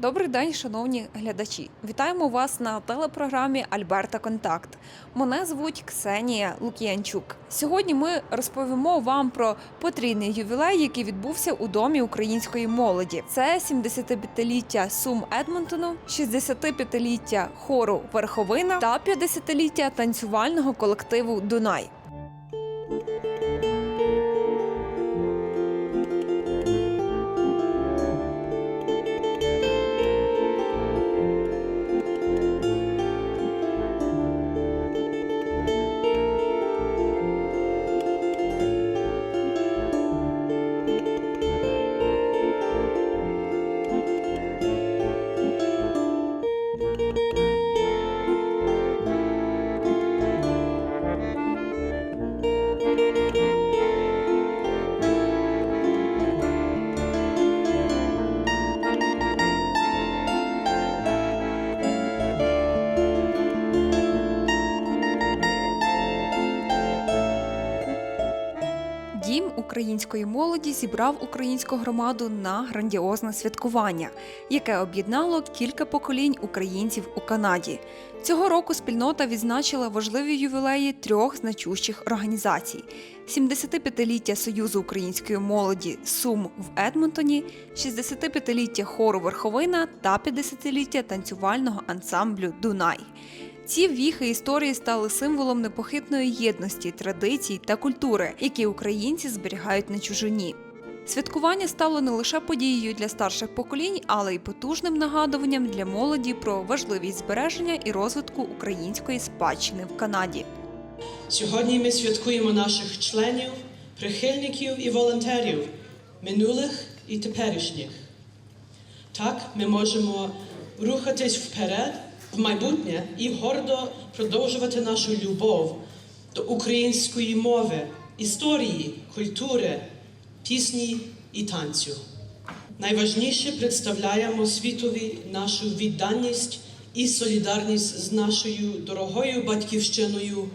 Добрий день, шановні глядачі. Вітаємо вас на телепрограмі Альберта Контакт. Мене звуть Ксенія Лук'янчук. Сьогодні ми розповімо вам про потрійний ювілей, який відбувся у домі української молоді. Це 75-ліття Сум Едмонтону, 65-ліття хору Верховина та 50-ліття танцювального колективу Дунай. Української молоді зібрав українську громаду на грандіозне святкування, яке об'єднало кілька поколінь українців у Канаді. Цього року спільнота відзначила важливі ювілеї трьох значущих організацій: 75-ліття Союзу української молоді Сум в Едмонтоні, 65-ліття хору Верховина та 50-ліття танцювального ансамблю Дунай. Ці віхи історії стали символом непохитної єдності, традицій та культури, які українці зберігають на чужині. Святкування стало не лише подією для старших поколінь, але й потужним нагадуванням для молоді про важливість збереження і розвитку української спадщини в Канаді. Сьогодні ми святкуємо наших членів, прихильників і волонтерів, минулих і теперішніх. Так ми можемо рухатись вперед в майбутнє і гордо продовжувати нашу любов до української мови, історії, культури, пісні і танцю. Найважніше представляємо світові нашу відданість і солідарність з нашою дорогою батьківщиною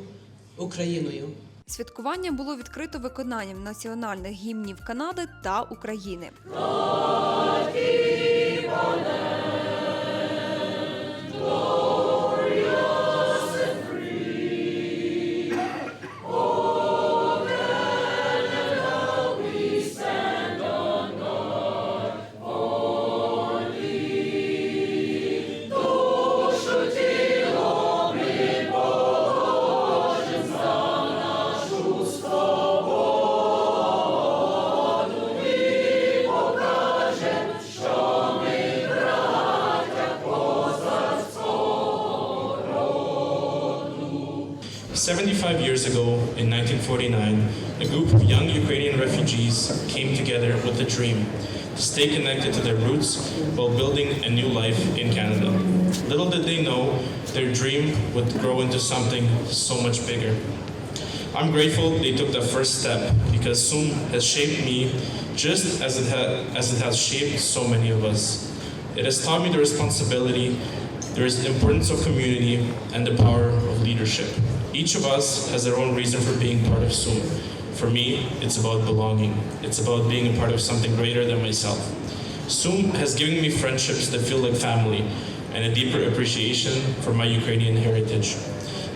Україною. Святкування було відкрито виконанням національних гімнів Канади та України. Years ago, in 1949, a group of young Ukrainian refugees came together with a dream to stay connected to their roots while building a new life in Canada. Little did they know their dream would grow into something so much bigger. I'm grateful they took that first step because Zoom has shaped me just as it, ha- as it has shaped so many of us. It has taught me the responsibility, the importance of community, and the power of leadership. Each of us has their own reason for being part of SUM. For me, it's about belonging. It's about being a part of something greater than myself. SUM has given me friendships that feel like family and a deeper appreciation for my Ukrainian heritage.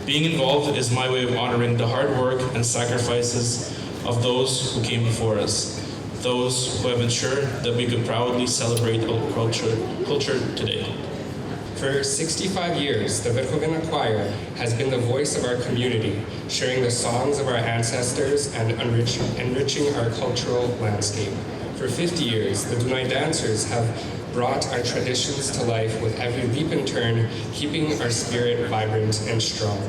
Being involved is my way of honoring the hard work and sacrifices of those who came before us, those who have ensured that we could proudly celebrate our culture, culture today. For 65 years, the Verkhovena Choir has been the voice of our community, sharing the songs of our ancestors and enrich- enriching our cultural landscape. For 50 years, the Dunai dancers have brought our traditions to life with every leap and turn, keeping our spirit vibrant and strong.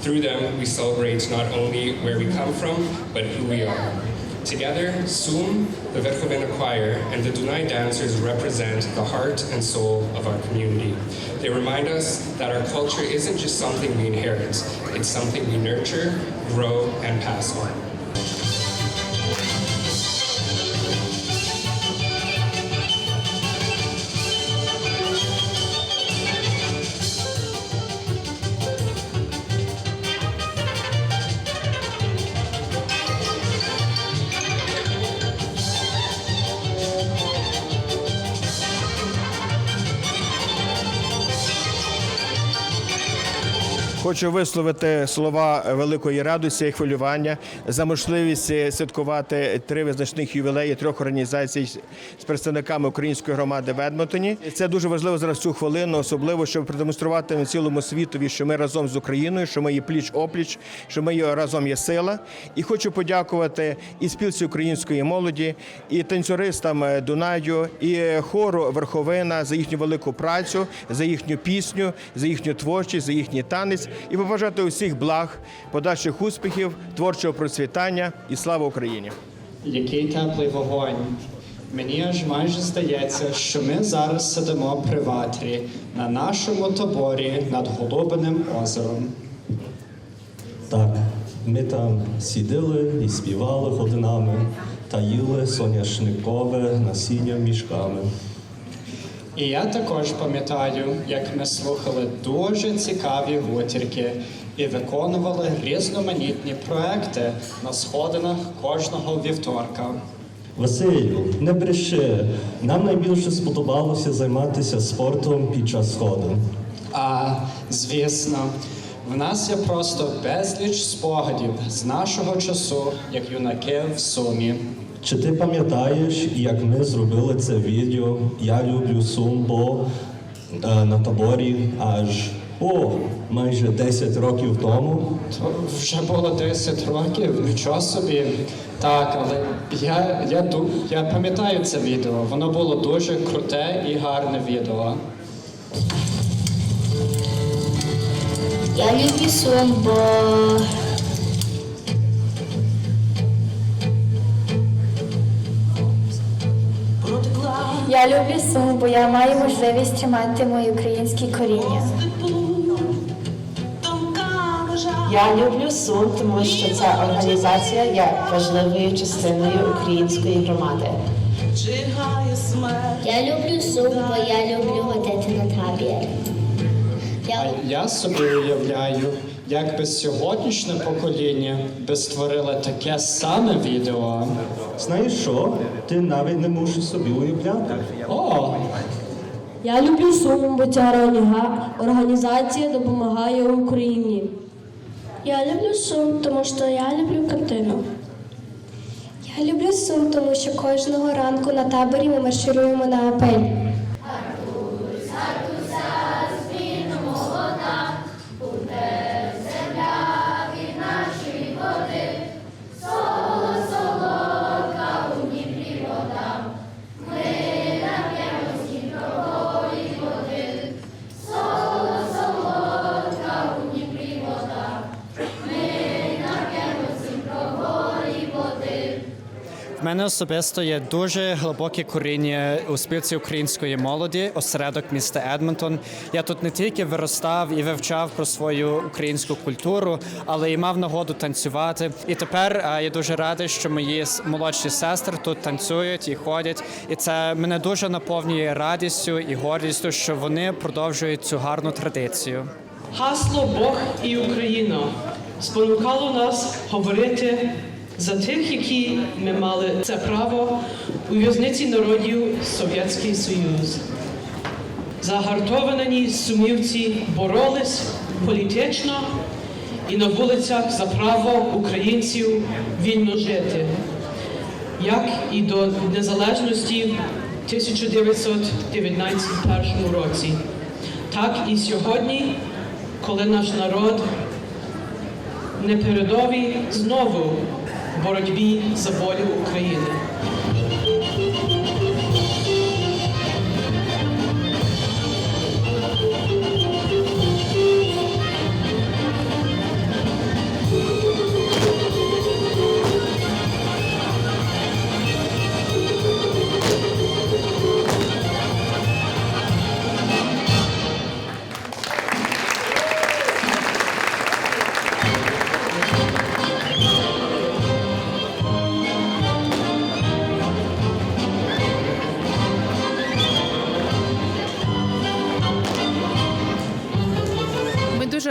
Through them, we celebrate not only where we come from, but who we are. Together, Sum, the Verkhovena Choir, and the Dunai dancers represent the heart and soul of our community. They remind us that our culture isn't just something we inherit, it's something we nurture, grow, and pass on. Хочу висловити слова великої радості і хвилювання за можливість е, святкувати три визначних ювілеї трьох організацій з представниками української громади в Едмонтоні. Це дуже важливо зараз цю хвилину, особливо щоб продемонструвати цілому світові, що ми разом з Україною, що ми є пліч опліч, що ми разом є сила. І хочу подякувати і спілці української молоді, і танцюристам е, Дунаю, і е, хору Верховина за їхню велику працю, за їхню пісню, за їхню творчість, за їхній танець і побажати усіх благ, подальших успіхів, творчого процвітання і слава Україні! Який теплий вогонь. Мені аж майже здається, що ми зараз сидимо при ватрі на нашому таборі над Голубиним озером. Так, ми там сиділи і співали годинами та їли соняшникове насіння мішками. І я також пам'ятаю, як ми слухали дуже цікаві гутірки і виконували різноманітні проекти на сходинах кожного вівторка. Василю, не бреши. Нам найбільше сподобалося займатися спортом під час сходин. А звісно, в нас є просто безліч спогадів з нашого часу, як юнаки в сумі. Чи ти пам'ятаєш, як ми зробили це відео Я люблю сумбо е, на таборі аж о, майже 10 років тому? То вже було 10 років, нічого собі. Так, але я, я, я пам'ятаю це відео. Воно було дуже круте і гарне відео. Я люблю сумбо. Я люблю сум, бо я маю можливість тримати мої українські коріння. Я люблю Сум, тому що ця організація є важливою частиною української громади. Я люблю сум, бо я люблю ходити на табір. Я я собі уявляю, як би сьогоднішнє покоління би створило таке саме відео. Знаєш що? Ти навіть не можеш собі уявляти. О, Я люблю Сум, бо ця організація допомагає Україні. Я люблю сум, тому що я люблю картину. Я люблю сум, тому що кожного ранку на таборі ми маршируємо на апель. Мене особисто є дуже глибоке коріння у спілці української молоді, осередок міста Едмонтон. Я тут не тільки виростав і вивчав про свою українську культуру, але й мав нагоду танцювати. І тепер я дуже радий, що мої молодші сестри тут танцюють і ходять. І це мене дуже наповнює радістю і гордістю, що вони продовжують цю гарну традицію. Гасло Бог і Україна спонукало нас говорити за тих, які ми мали це право у в'язниці народів Совєтський Союз. Загартовані сумівці боролись політично і на вулицях за право українців вільно жити, як і до незалежності в 1991 році. Так і сьогодні, коли наш народ не передовий знову боротьбі за волю України.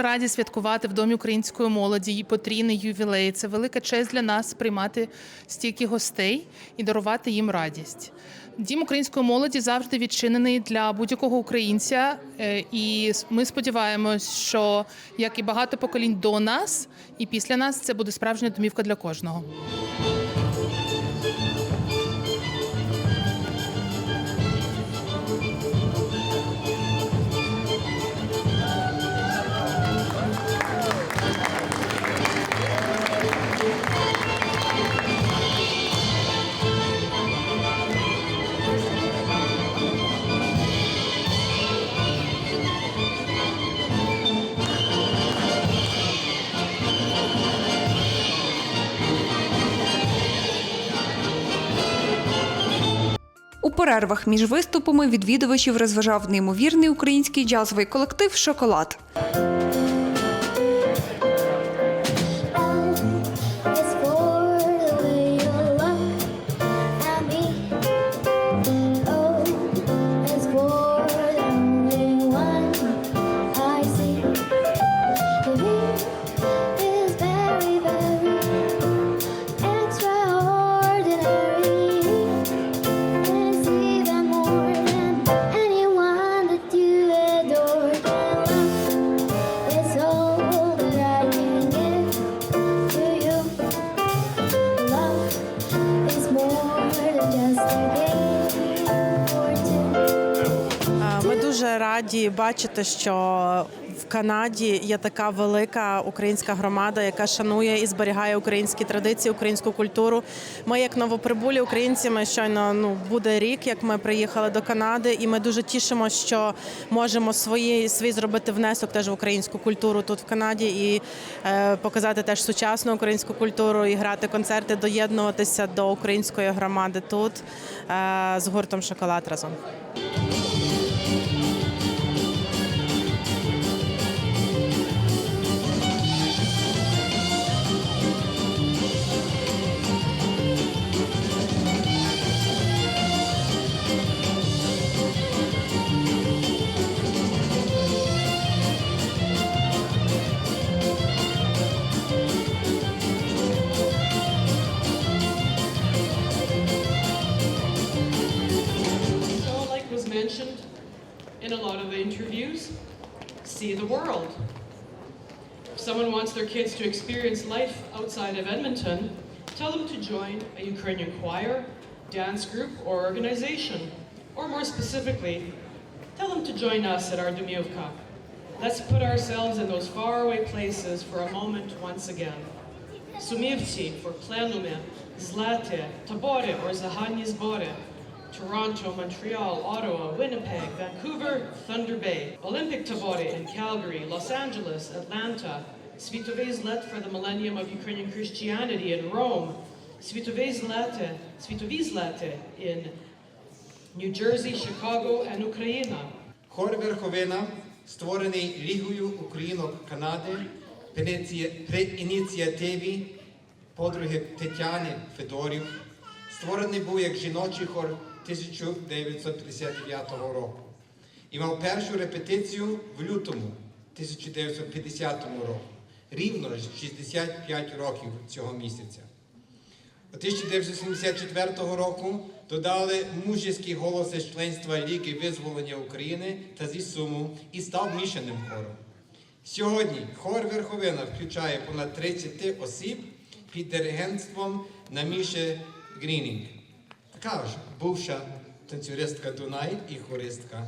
Раді святкувати в Домі української молоді її потрійний ювілей. Це велика честь для нас приймати стільки гостей і дарувати їм радість. Дім української молоді завжди відчинений для будь-якого українця, е, і ми сподіваємось, що як і багато поколінь до нас, і після нас це буде справжня домівка для кожного. Перервах між виступами відвідувачів розважав неймовірний український джазовий колектив Шоколад. Бачити, що в Канаді є така велика українська громада, яка шанує і зберігає українські традиції, українську культуру. Ми, як новоприбулі українці, ми щойно ну буде рік, як ми приїхали до Канади, і ми дуже тішимося, що можемо свої свій зробити внесок теж в українську культуру тут в Канаді і е, показати теж сучасну українську культуру, і грати концерти, доєднуватися до української громади тут е, з гуртом Шоколад разом. Someone wants their kids to experience life outside of Edmonton, tell them to join a Ukrainian choir, dance group, or organization. Or more specifically, tell them to join us at our Demiovka. Let's put ourselves in those faraway places for a moment once again. Sumivci for Plenume, Zlate, Tabore or Zahani Zbore, Toronto, Montreal, Ottawa, Winnipeg, Vancouver, Thunder Bay, Olympic Tabore in Calgary, Los Angeles, Atlanta, Svitove Let for the Millennium of Ukrainian Christianity in Rome, Svitove Zlate, Svitovi Zlate in New Jersey, Chicago, and Ukraine. Хор Верховина, створений Лігою Українок Канади при ініціативі подруги Тетяни Федорів, створений був як жіночий хор 1959 року і мав першу репетицію в лютому 1950 року, рівно 65 років цього місяця. У 1974 року додали мужські голоси з членства Ліги визволення України та зі Суму і став мішаним хором. Сьогодні хор Верховина включає понад 30 осіб під диригентством Наміше Грінінг. Така ж бувша танцюристка Дунай і хористка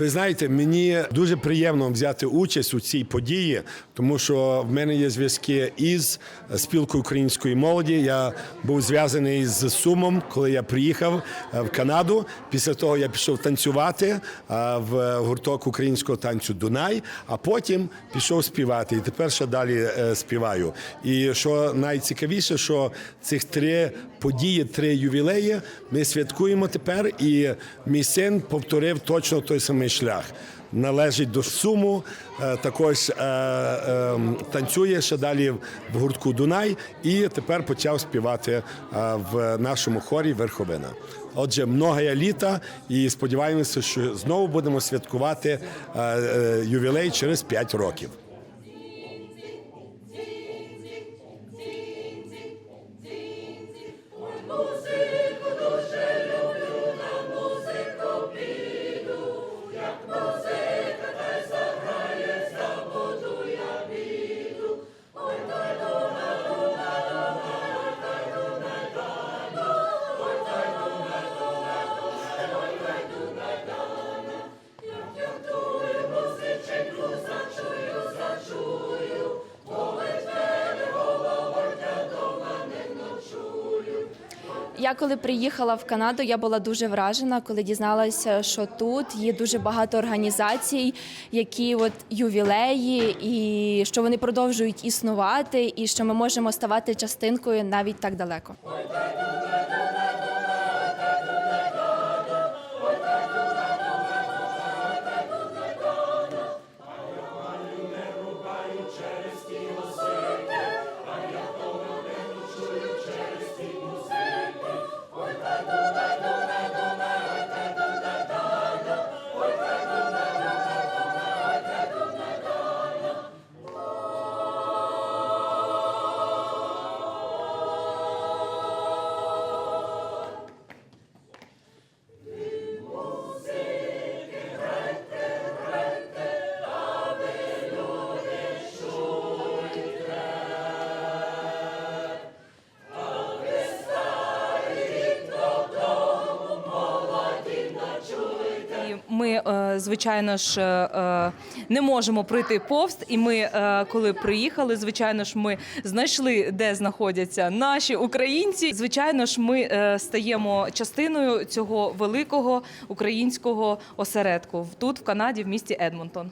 Ви знаєте, мені дуже приємно взяти участь у цій події, тому що в мене є зв'язки із спілкою української молоді. Я був зв'язаний з Сумом, коли я приїхав е, в Канаду. Після того я пішов танцювати е, в гурток українського танцю Дунай, а потім пішов співати. І тепер ще далі е, співаю. І що найцікавіше, що цих три події, три ювілеї ми святкуємо тепер, і мій син повторив точно той самий шлях. Належить до суму, е, також е, е, танцює ще далі в гуртку Дунай, і тепер почав співати е, в нашому хорі Верховина. Отже, многое літа, і сподіваємося, що знову будемо святкувати ювілей через 5 років. Я коли приїхала в Канаду, я була дуже вражена, коли дізналася, що тут є дуже багато організацій, які от ювілеї, і що вони продовжують існувати, і що ми можемо ставати частинкою навіть так далеко. Звичайно ж, е, не можемо пройти повз. І ми, е, коли приїхали, звичайно ж, ми знайшли, де знаходяться наші українці. Звичайно ж, ми е, стаємо частиною цього великого українського осередку тут, в Канаді, в місті Едмонтон.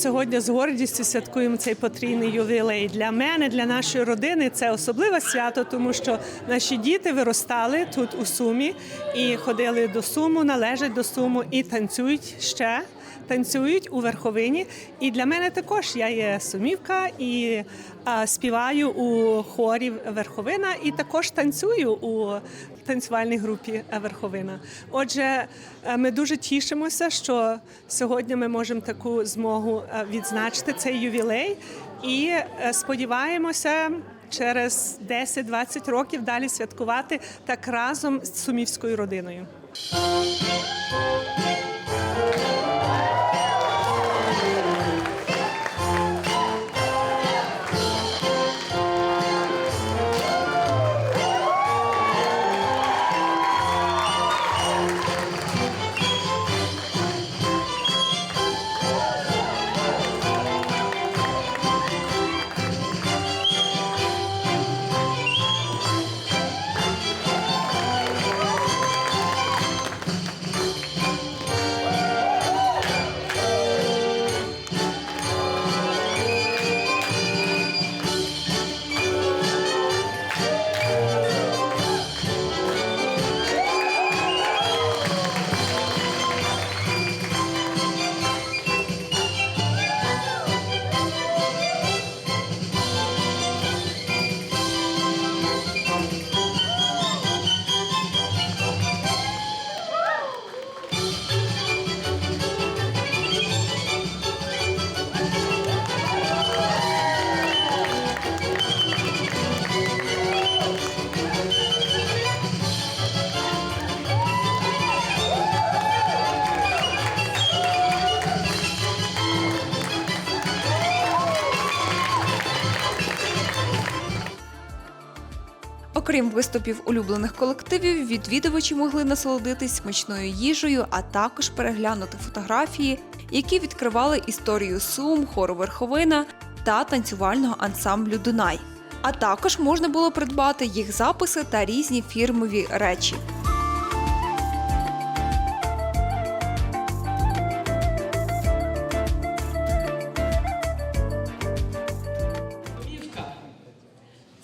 Сьогодні з гордістю святкуємо цей потрійний ювілей. Для мене, для нашої родини це особливе свято, тому що наші діти виростали тут у Сумі і ходили до Суму, належать до Суму і танцюють ще. Танцюють у верховині, і для мене також я є сумівка і а, співаю у хорі Верховина, і також танцюю у танцювальній групі Верховина. Отже, е, ми дуже тішимося, що сьогодні ми можемо таку змогу е, відзначити цей ювілей, і е, сподіваємося. Через 10-20 років далі святкувати так разом з сумівською родиною. Виступів улюблених колективів, відвідувачі могли насолодитись смачною їжею, а також переглянути фотографії, які відкривали історію Сум, хору Верховина та танцювального ансамблю Дунай. А також можна було придбати їх записи та різні фірмові речі.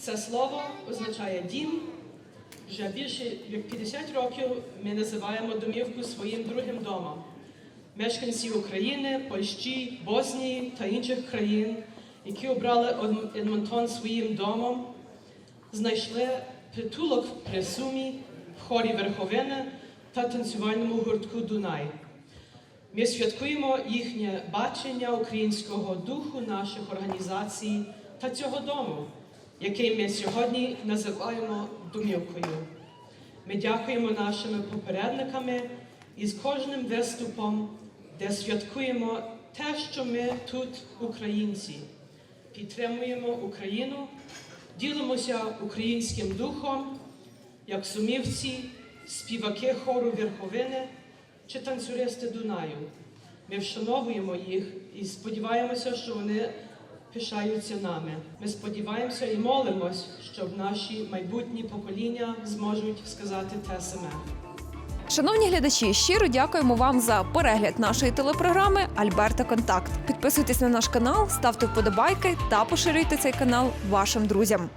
Це слово означає дім. Вже більше як 50 років ми називаємо домівку своїм другим домом. Мешканці України, Польщі, Боснії та інших країн, які обрали Едмонтон своїм домом, знайшли притулок при Сумі, в хорі Верховини та танцювальному гуртку Дунай. Ми святкуємо їхнє бачення українського духу наших організацій та цього дому, який ми сьогодні називаємо домівкою. Ми дякуємо нашими попередниками і з кожним виступом, де святкуємо те, що ми тут, українці, підтримуємо Україну, ділимося українським духом, як сумівці, співаки хору Верховини чи танцюристи Дунаю. Ми вшановуємо їх і сподіваємося, що вони пишаються нами. Ми сподіваємося і молимось, щоб наші майбутні покоління зможуть сказати те саме. Шановні глядачі, щиро дякуємо вам за перегляд нашої телепрограми Альберта Контакт. Підписуйтесь на наш канал, ставте вподобайки та поширюйте цей канал вашим друзям.